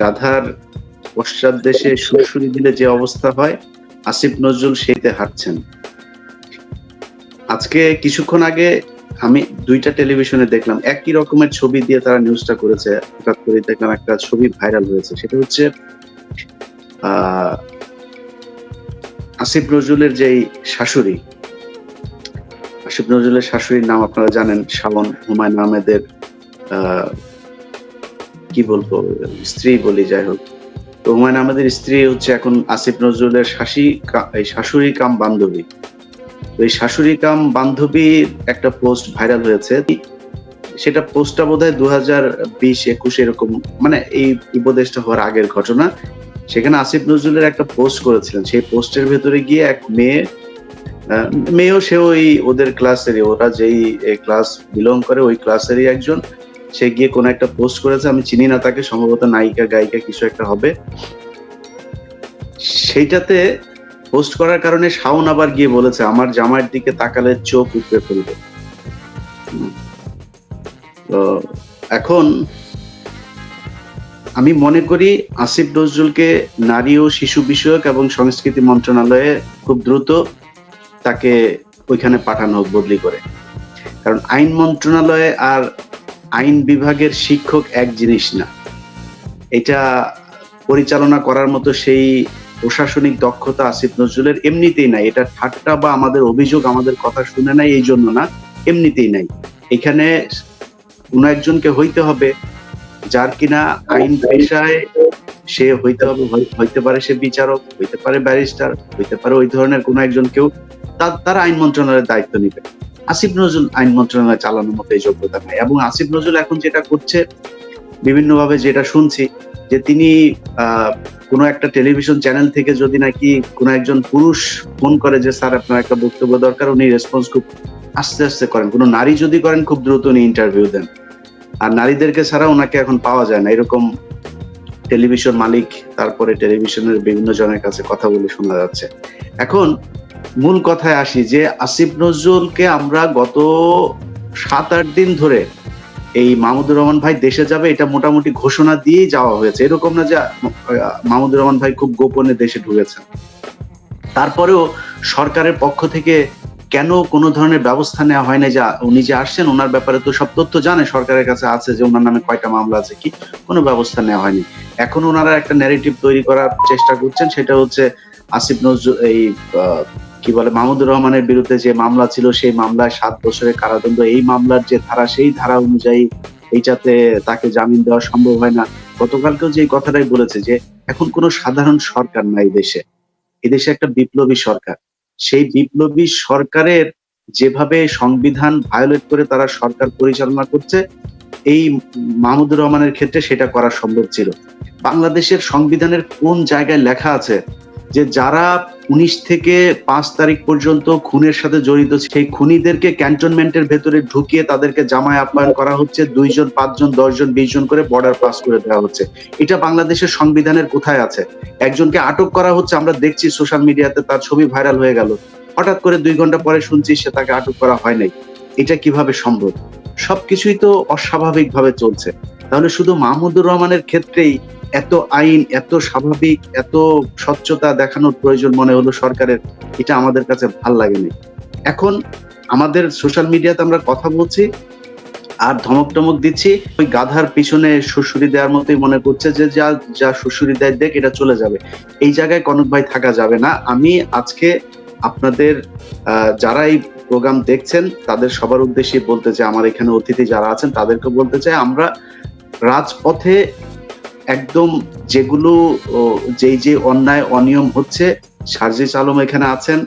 গাধার পশ্চাৎ দেশে সুরসুরি দিলে যে অবস্থা হয় আসিফ নজরুল সেইতে হাঁটছেন। আজকে কিছুক্ষণ আগে আমি দুইটা টেলিভিশনে দেখলাম একই রকমের ছবি দিয়ে তারা নিউজটা করেছে। হঠাৎ করে দেখলাম একটা ছবি ভাইরাল হয়েছে সেটা হচ্ছে আসিফ নজরুলের যেই শাশুড়ি। আসিফ নজরুলের শাশুড়ির নাম আপনারা জানেন শাবন হুমায়ুন আহমেদের আহ, কি বলব, স্ত্রী বলি, যাই হোক। তো হুমায়ুন আহমেদের স্ত্রী হচ্ছে এখন আসিফ নজরুলের শাশি এই শাশুড়ি কাম বান্ধবী। এই শাশুড়ি কাম বান্ধবীর একটা পোস্ট ভাইরাল হয়েছে। সেটা পোস্টটা বোধ হয় দু হাজার বিশ একুশ এরকম মানে এই উপদেশটা হওয়ার আগের ঘটনা। সেখানে আসিফ নজরুলের একটা পোস্ট করেছিলেন। সেই পোস্টের ভেতরে গিয়ে এক মেয়ে মেয়েও সে ওই ওদের ক্লাসেরই ওরা যেই ক্লাস বিলং করে, ওই ক্লাসেরই একজন। সে গিয়ে কোন একটা পোস্ট করেছে, আমি চিনি না তাকে, সম্ভবত নায়িকা, গায়িকা কিছু একটা হবে। সেইটাতে পোস্ট করার কারণে শাওন আবার গিয়ে বলেছে, আমার জামাইয়ের দিকে তাকালে চোখ উপড়ে ফেলবে। এখন আমি মনে করি আসিফ নজরুলকে নারী ও শিশু বিষয়ক এবং সংস্কৃতি মন্ত্রণালয়ে খুব দ্রুত তাকে ওইখানে পাঠানো বদলি করে। কারণ আইন মন্ত্রণালয়ে আর আইন বিভাগের শিক্ষক এক জিনিস না। এটা পরিচালনা করার মতো সেই প্রশাসনিক দক্ষতা আসিফ নজরুলের এমনিতেই নাই। এটা ঠাট্টা বা আমাদের অভিযোগ, আমাদের কথা শুনে নাই এই জন্য না, এমনিতেই নাই। এখানে কোন একজনকে হইতে হবে যার কিনা আইন পেশায় সে হইতে হবে হইতে পারে সে বিচারক, হইতে পারে ব্যারিস্টার, হইতে পারে ওই ধরনের কোন একজন কেউ তার আইন মন্ত্রণালয়ের দায়িত্ব নিবে। আসিফ নজরুল আইন মন্ত্রণালয় চালানোর মতো এই যোগ্যতা নাই। এবং আসিফ নজরুল এখন যেটা করছে, বিভিন্নভাবে যেটা শুনছি, যে তিনি কোনো একটা টেলিভিশন চ্যানেল থেকে যদি নাকি কোনো একজন পুরুষ ফোন করে যে, স্যার, আপনার একটা বক্তব্য দরকার, উনি রেসপন্স খুব আস্তে আস্তে করেন। কোনো নারী যদি করেন, খুব দ্রুত উনি ইন্টারভিউ দেন। আর নারীদেরকে ছাড়া ওনাকে এখন পাওয়া যায় না। এরকম টেলিভিশন মালিক, তারপরে টেলিভিশনের বিভিন্ন জনের কাছে কথা বলে শোনা যাচ্ছে। এখন মূল কথায় আসি যে আসিফ নজরুলকে আমরা গত সাত, আট দিন ধরে এই মাহমুদুর রহমান ভাই দেশে যাবে, এটা মোটামুটি ঘোষণা দিয়েই যাওয়া হয়েছে। এরকম না যে মাহমুদুর রহমান ভাই খুব গোপনে দেশে ঢুকেছেন। তারপরেও সরকারের পক্ষ থেকে কেন কোনো ধরনের ব্যবস্থা নেওয়া হয় না যে, উনি যে আসছেন, ওনার ব্যাপারে তো সব তথ্য জানে, সরকারের কাছে আছে যে ওনার নামে কয়টা মামলা আছে কি? কোনো ব্যবস্থা নেওয়া হয়নি। এখন ওনারা একটা ন্যারেটিভ তৈরি করার চেষ্টা করছেন, সেটা হচ্ছে আসিফ নজরুল, এই কি বলে, মাহমুদুর রহমানের বিরুদ্ধে যে মামলা ছিল, সেই মামলায় সাত বছরের কারাদণ্ড। এই মামলার যে ধারা, সেই ধারা অনুযায়ী এইটাতে তাকে জামিন দেওয়া সম্ভব হয় না। গতকালকেও যে কথাটাই বলেছে যে, এখন কোনো সাধারণ সরকার নাই দেশে। এদেশে একটা বিপ্লবী সরকার। সেই বিপ্লবী সরকারের যেভাবে সংবিধান ভায়োলেট করে তারা সরকার পরিচালনা করছে, এই মাহমুদুর রহমানের ক্ষেত্রে সেটা করা সম্ভব ছিল। বাংলাদেশের সংবিধানের কোন জায়গায় লেখা আছে যে, যারা উনিশ থেকে পাঁচ তারিখ পর্যন্ত খুনের সাথে জড়িত সেই খুনিদেরকে ক্যান্টনমেন্টের ভেতরে ঢুকিয়ে তাদেরকে জামায় আপ্যায়ন করা হচ্ছে। দুইজন, পাঁচজন, দশজন বিশ জন করে বর্ডার পাস করে দেওয়া হচ্ছে। এটা বাংলাদেশের সংবিধানের কোথায় আছে? একজনকে আটক করা হচ্ছে, আমরা দেখছি সোশ্যাল মিডিয়াতে তার ছবি ভাইরাল হয়ে গেল। হঠাৎ করে দুই ঘণ্টা পরে শুনছি সে তাকে আটক করা হয় নাই। এটা কীভাবে সম্ভব? সবকিছুই তো অস্বাভাবিক ভাবে চলছে। তাহলে শুধু মাহমুদুর রহমানের ক্ষেত্রেই এত আইন, এত স্বাভাবিক, এত স্বচ্ছতা দেখানোর প্রয়োজন মনে হলো সরকারের, এটা আমাদের কাছে ভালো লাগেনি। এখন আমাদের সোশ্যাল মিডিয়াতে আমরা কথা বলছি, আর ধমক টমক দিচ্ছি, ওই গাধার পিছনে শ্বশুরি দেওয়ার মতোই মনে করছে যে যা যা শ্বশুরি দেয়, দেখ এটা চলে যাবে। এই জায়গায় কনক ভাই থাকা যাবে না। আমি আজকে আপনাদের যারা এই প্রোগ্রাম দেখছেন, তাদের সবার উদ্দেশ্যে বলতে চাই, আমার এখানে অতিথি যারা আছেন, তাদেরকে বলতে চাই, আমরা রাজপথে একদম যেগুলো যেই যে অন্যায় অনিয়ম হচ্ছে, সার্জিস আলম এখানে আছেন,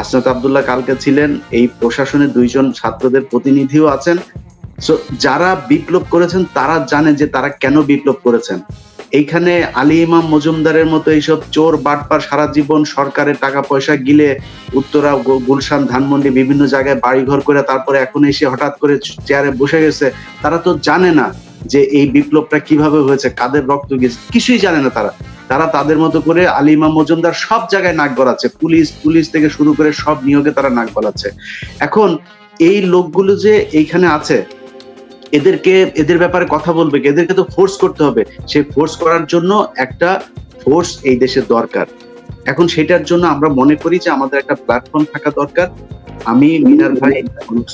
আসনাত আবদুল্লাহ কালকে ছিলেন, এই প্রশাসনে দুইজন ছাত্রদের প্রতিনিধিও আছেন। যারা বিপ্লব করেছেন, তারা জানে যে তারা কেন বিপ্লব করেছেন। এইখানে আলী ইমাম মজুমদারের মতো এইসব চোর বাটপার সারা জীবন সরকারের টাকা পয়সা গিলে উত্তরা গুলশান, ধানমন্ডি বিভিন্ন জায়গায় বাড়িঘর করে তারপরে এখন এসে হঠাৎ করে চেয়ারে বসে গেছে। তারা তো জানে না যে এই বিপ্লবটা কীভাবে হয়েছে, কাদের রক্ত গেছে, কিছুই জানে না তারা। তারা তাদের মতো করে আলী ইমাম মজুমদার সব জায়গায় নাক গলাচ্ছে, পুলিশ পুলিশ থেকে শুরু করে সব নিয়োগে তারা নাক গলাচ্ছে। এখন এই লোকগুলো যে এইখানে আছে এদেরকে, এদের ব্যাপারে কথা বলবে, এদেরকে তো ফোর্স করতে হবে। সেই ফোর্স করার জন্য একটা ফোর্স এই দেশের দরকার। এখন সেটার জন্য আমরা মনে করি যে আমাদের একটা প্ল্যাটফর্ম থাকা দরকার। আমি মিনার ভাই অনুপ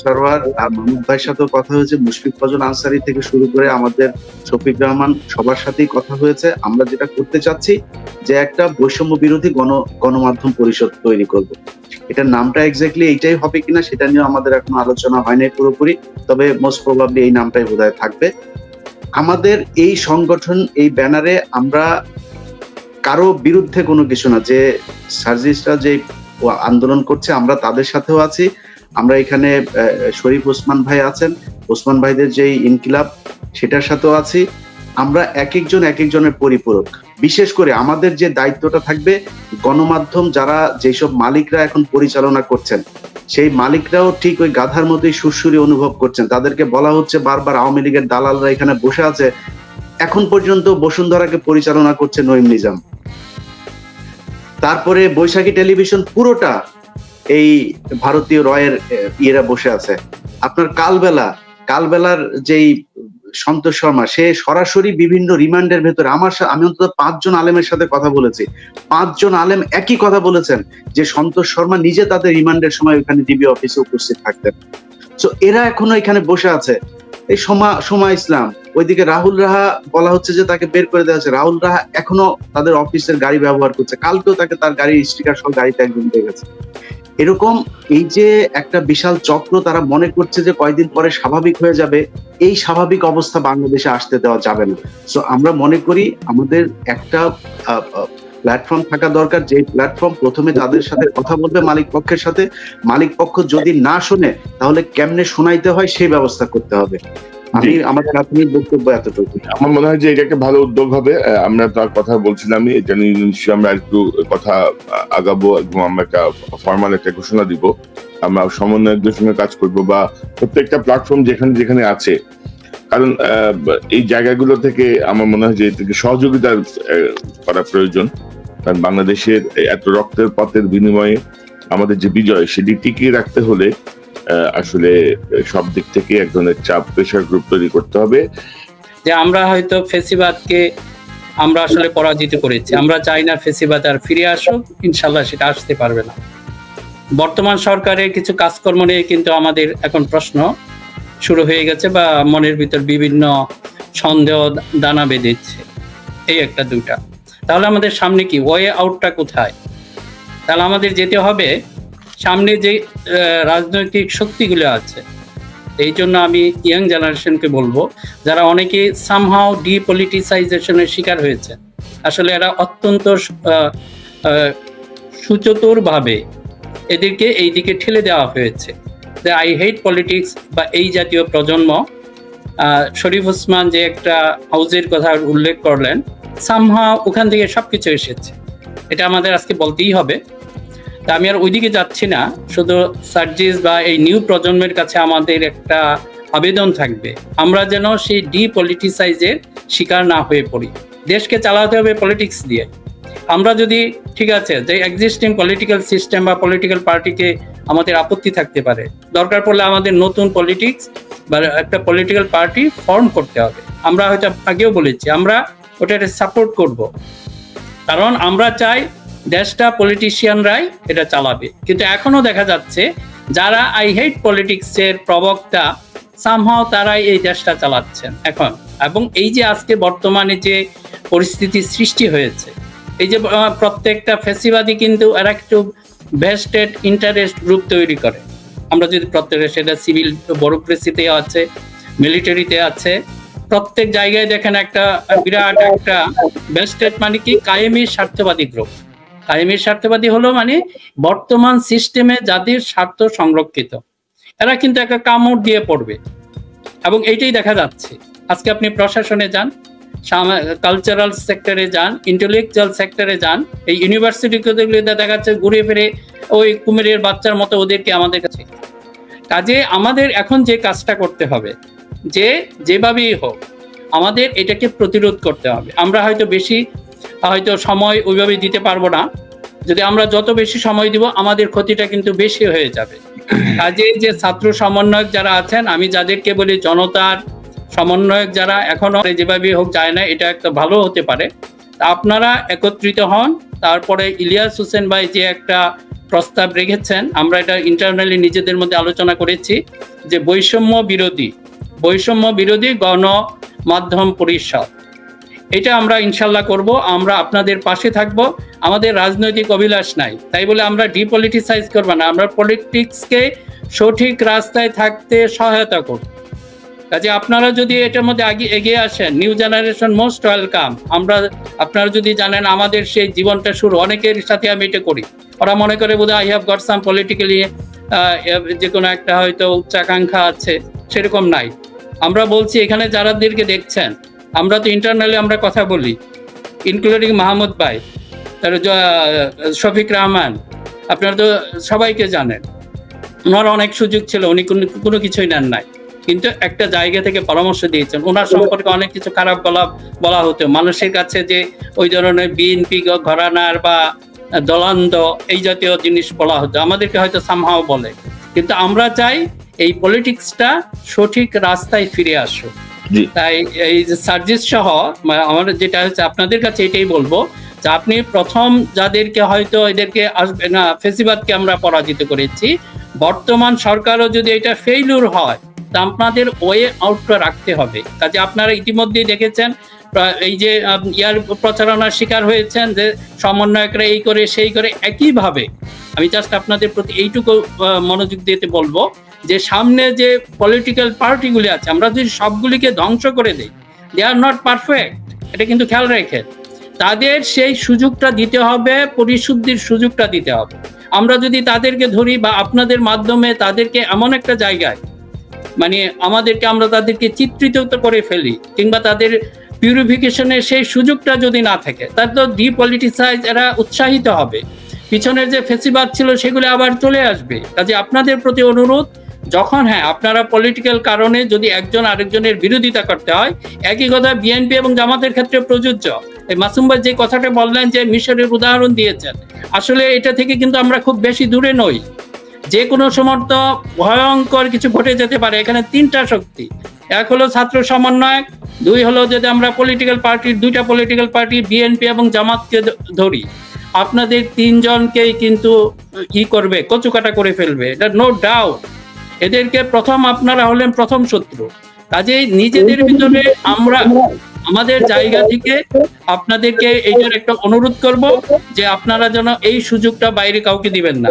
আর মাহমুদ ভাইয়ের সাথেও কথা হয়েছে। মুশফিক ফজল আনসারি থেকে শুরু করে আমাদের শফিক রহমান সবার সাথেই কথা হয়েছে। আমরা যেটা করতে চাচ্ছি যে একটা বৈষম্য বিরোধী গণ, গণমাধ্যম পরিষদ তৈরি করব। এটার নামটা এক্স্যাক্টলি এইটাই হবে কিনা সেটা নিয়ে আমাদের এখন আলোচনা হয়নি পুরোপুরি। তবে মোস্ট প্রবাবলি এই নামটাই বোধহয় থাকবে। আমাদের এই সংগঠন, এই ব্যানারে আমরা কারও বিরুদ্ধে কোনো কিছু না। যে সার্জিসরা যে আন্দোলন করছে, আমরা তাদের সাথেও আছি। আমরা এখানে শরীফ ওসমান ভাই আছেন। ওসমান ভাইদের যে ইনকিলাব, সেটার সাথেও আছি। আমরা এক একজন এক একজনের পরিপূরক। বিশেষ করে আমাদের যে দায়িত্বটা থাকবে, গণমাধ্যম যারা যেসব মালিকরা এখন পরিচালনা করছেন, সেই মালিকরাও ঠিক ওই গাধার মতোই সুরসুরি অনুভব করছেন। তাদেরকে বলা হচ্ছে বারবার আওয়ামী লীগের দালালরা এখানে বসে আছে। এখন পর্যন্ত বসুন্ধরাকে পরিচালনা করছে নঈম নিজাম। তারপরে বৈশাখী টেলিভিশন পুরোটা এই ভারতীয় রয়ের ইয়েরা বসে আছে। আপনার কালবেলা, কালবেলার যেই সন্তোষ শর্মা, সে সরাসরি বিভিন্ন রিমান্ডের ভেতরে, আমার আমি অন্তত পাঁচজন আলেমের সাথে কথা বলেছি। পাঁচজন আলেম একই কথা বলেছেন যে সন্তোষ শর্মা নিজে তাদের রিমান্ডের সময় ওখানে ডিবি অফিসে উপস্থিত থাকতেন। তো এরা এখনও এখানে বসে আছে। এই সমা সমা ইসলাম ওইদিকে রাহুল রাহা বলা হচ্ছে যে তাকে বের করে দেওয়া হচ্ছে। রাহুল রাহা এখনও তাদের অফিসের গাড়ি ব্যবহার করছে। কালকেও তাকে তার গাড়ির স্টিকার সহ গাড়িতে একদম দিয়ে গেছে। এরকম এই যে একটা বিশাল চক্র তারা মনে করছে যে কয়দিন পরে স্বাভাবিক হয়ে যাবে, এই স্বাভাবিক অবস্থা বাংলাদেশে আসতে দেওয়া যাবে না। সো আমরা মনে করি আমাদের একটা প্ল্যাটফর্ম থাকা দরকার। যে প্ল্যাটফর্ম প্রথমে তাদের সাথে কথা বলবে মালিক পক্ষের সাথে। মালিক পক্ষ যদি না শোনে, তাহলে কেমনে শোনাইতে হয় সেই ব্যবস্থা করতে হবে। আমি আমার প্রাথমিক বক্তব্য এতটুকু। আমার মনে হয় যে এটা একটা ভালো উদ্যোগ হবে। আমরা তার কথা বলছিলাম এটা নিয়ে আমরা একটু কথা আগাবো এবং আমরা একটা ফর্মাল একটা ঘোষণা দিব। আমরা সমন্বয়কদের সঙ্গে কাজ করব বা প্রত্যেকটা প্ল্যাটফর্ম যেখানে যেখানে আছে। কারণ এই জায়গাগুলো থেকে আমার মনে হয় যে এর থেকে সহযোগিতা করা প্রয়োজন। কারণ বাংলাদেশের এত রক্তের পথের বিনিময়ে আমাদের যে বিজয় সেটি টিকিয়ে রাখতে হলে আসলে সব দিক থেকে এক ধরনের চাপ প্রেশার গ্রুপ তৈরি করতে হবে। যে আমরা হয়তো ফেসিবাদকে আমরা আসলে পরাজিত করেছি। আমরা চাই না ফেসিবাদ আর ফিরে আসুক ইনশাল্লাহ সেটা আসতে পারবে না। বর্তমান সরকারের কিছু কাজকর্ম নিয়ে কিন্তু আমাদের এখন প্রশ্ন শুরু হয়ে গেছে বা মনের ভিতর বিভিন্ন সন্দেহ দানা বেঁধেছে। এই একটা দুটা তাহলে আমাদের সামনে কি? ওয়ে আউটটা কোথায়? তাহলে আমাদের যেতে হবে সামনে যে রাজনৈতিক শক্তিগুলো আছে, এই জন্য আমি ইয়াং জেনারেশনকে বলব, যারা অনেকে সামহাও ডিপলিটিসাইজেশনের শিকার হয়েছে। আসলে এরা অত্যন্ত সুচতুরভাবে এদেরকে এই দিকে ঠেলে দেওয়া হয়েছে। যে আই হেট পলিটিক্স বা এই জাতীয় প্রজন্ম শরীফ ওসমান যে একটা হাউজের কথা উল্লেখ করলেন সামহা ওখান থেকে সব কিছু এসেছে। এটা আমাদের আজকে বলতেই হবে। তা আমি আর ওইদিকে যাচ্ছি না। শুধু সার্জিস বা এই নিউ প্রজন্মের কাছে আমাদের একটা আবেদন থাকবে। আমরা যেন সেই ডিপলিটিসাইজের শিকার না হয়ে পড়ি। দেশকে চালাতে হবে পলিটিক্স দিয়ে। আমরা যদি, ঠিক আছে, যে এক্সিস্টিং পলিটিক্যাল সিস্টেম বা পলিটিক্যাল পার্টিকে আমাদের আপত্তি থাকতে পারে। দরকার পড়লে আমাদের নতুন পলিটিক্স বা একটা পলিটিক্যাল পার্টি ফর্ম করতে হবে। আমরা হয়তো আগেও বলেছি, আমরা ওটাকে সাপোর্ট করব। কারণ আমরা চাই দেশটা পলিটিশিয়ানরাই এটা চালাবে। কিন্তু এখনও দেখা যাচ্ছে যারা আই হেট পলিটিক্সের প্রবক্তা সামহাও তারাই এই দেশটা চালাচ্ছেন এখন। এবং এই যে আজকে বর্তমানে যে পরিস্থিতি সৃষ্টি হয়েছে, এই যে প্রত্যেকটা ফেসিবাদী কিন্তু এরা একটু ভেস্টেড ইন্টারেস্ট গ্রুপ তৈরি করে। আমরা যদি প্রত্যেকটা সেটা সিভিল ব্যুরোক্রেসিতে আছে মিলিটারিতে আছে, প্রত্যেক জায়গায় দেখেন একটা বিরাট একটা ভেস্টেড মানে কি, কায়েমি স্বার্থবাদী গ্রুপ কায়েমি স্বার্থবাদী হলো মানে বর্তমান সিস্টেমে যাদের স্বার্থ সংরক্ষিত। এরা কিন্তু একটা কামড় দিয়ে পড়বে। এবং এইটাই দেখা যাচ্ছে। আজকে আপনি প্রশাসনে যান কালচারাল সেক্টরে যান ইন্টেলেকচুয়াল সেক্টরে যান, এই ইউনিভার্সিটি দেখা যাচ্ছে ঘুরে ফিরে ওই কুমিরের বাচ্চার মতো ওদেরকে আমাদের কাছে। কাজে আমাদের এখন যে কাজটা করতে হবে, যে যেভাবেই হোক, আমাদের এটাকে প্রতিরোধ করতে হবে। আমরা হয়তো বেশি হয়তো সময় ওইভাবে দিতে পারব না। যদি আমরা যত বেশি সময় দিব, আমাদের ক্ষতিটা কিন্তু বেশি হয়ে যাবে। কাজে যে ছাত্র সমন্বয়ক যারা আছেন, আমি যাদেরকে বলি জনতার সমন্বয়ক যারা এখনও যেভাবে হোক যায় না, এটা একটা ভালো হতে পারে। আপনারা একত্রিত হন। তারপরে ইলিয়াস হোসেন ভাই যে একটা প্রস্তাব রেখেছেন, আমরা এটা ইন্টারনালি নিজেদের মধ্যে আলোচনা করেছি যে বৈষম্য বিরোধী। বৈষম্য বিরোধী গণ মাধ্যম পরিষদ। এটা আমরা ইনশাল্লাহ করব, আমরা আপনাদের পাশে থাকব। আমাদের রাজনৈতিক অভিলাষ নাই, তাই বলে আমরা ডিপলিটিসাইজ করব না, আমরা পলিটিক্সকে সঠিক রাস্তায় থাকতে সহায়তা করব। কাজে আপনারা যদি এটার মধ্যে আগে এগিয়ে আসেন, নিউ জেনারেশন মোস্ট ওয়েলকাম। আমরা, আপনারা যদি জানেন আমাদের সেই জীবনটা শুরু, অনেকের সাথে আমি এটা করি। ওরা মনে করে বোধহয় I have got some politically যে কোনো একটা হয়তো উচ্চাকাঙ্ক্ষা আছে সেরকম নাই। আমরা বলছি এখানে যারা যারাদেরকে দেখছেন আমরা তো ইন্টারনালি আমরা কথা বলি ইনক্লুডিং মাহমুদ ভাই, তার শফিক রহমান, আপনারা তো সবাইকে জানেন। ওনার অনেক সুযোগ ছিল, উনি কোনো কিছুই নেন নাই। কিন্তু একটা জায়গা থেকে পরামর্শ দিয়েছেন, ওনার সম্পর্কে অনেক কিছু খারাপ বলা বলা হতো। মানুষের কাছে যে ওই ধরনের বিএনপি ঘরানার বা দলান্দ এই জাতীয় জিনিস বলা হতো, আমাদেরকে হয়তো সামহাও বলে। কিন্তু আমরা চাই এই পলিটিক্সটা সঠিক রাস্তায় ফিরে আসুক। তাই এই যে সার্জিস সহ মানে আমার যেটা হচ্ছে আপনাদের কাছে এটাই বলব যে আপনি প্রথম যাদেরকে হয়তো এদেরকে আসবে না, ফেসিবাদকে আমরা পরাজিত করেছি, বর্তমান সরকারও যদি এটা ফেইলুর হয়, তা আপনাদের ওয়ে আউটটা রাখতে হবে। কাজে আপনারা ইতিমধ্যেই দেখেছেন এই যে ইয়ার প্রচারণার শিকার হয়েছেন যে সমন্বয়করা এই করে, সেই করে, একইভাবে আমি জাস্ট আপনাদের প্রতি এইটুকু মনোযোগ দিতে বলব যে সামনে যে পলিটিক্যাল পার্টিগুলি আছে, আমরা যদি সবগুলিকে ধ্বংস করে দিই দে আর নট পারফেক্ট এটা কিন্তু খেয়াল রেখে। তাদের সেই সুযোগটা দিতে হবে, পরিশুদ্ধির সুযোগটা দিতে হবে। আমরা যদি তাদেরকে ধরি বা আপনাদের মাধ্যমে তাদেরকে এমন একটা জায়গায় মানে আমাদেরকে আমরা তাদেরকে চিত্রিত করে ফেলি, কিংবা তাদের পিউরিফিকেশনের সেই সুযোগটা যদি না থাকে, তার তো ডিপলিটিসাইজ এরা উৎসাহিত হবে। পিছনের যে ফেসিবাদ ছিল, সেগুলো আবার চলে আসবে। কাজে আপনাদের প্রতি অনুরোধ, যখন হ্যাঁ আপনারা পলিটিক্যাল কারণে যদি একজন আরেকজনের বিরোধিতা করতে হয়, একই কথা বিএনপি এবং জামাতের ক্ষেত্রে প্রযোজ্য। এই মাসুম ভাই যে কথাটা বললেন যে মিশরের উদাহরণ দিয়েছেন, আসলে এটা থেকে কিন্তু আমরা খুব বেশি দূরে নই। যে কোনো সময় তো ভয়ঙ্কর কিছু ঘটে যেতে পারে। এখানে তিনটা শক্তি। এক হলো ছাত্র সমন্বয়ক, দুই হলো যদি আমরা পলিটিক্যাল পার্টির দুইটা পলিটিক্যাল পার্টি বিএনপি এবং জামাতকে ধরি, আপনাদের তিনজনকেই কিন্তু ই করবে, কচুকাটা করে ফেলবে, এটা নো ডাউট এদেরকে প্রথম আপনারা হলেন প্রথম শত্রু। কাজেই নিজেদের ভিতরে আমরা, আমাদের জায়গা থেকে আপনাদেরকে এইটার একটা অনুরোধ করব যে আপনারা যেন এই সুযোগটা বাইরে কাউকে দিবেন না।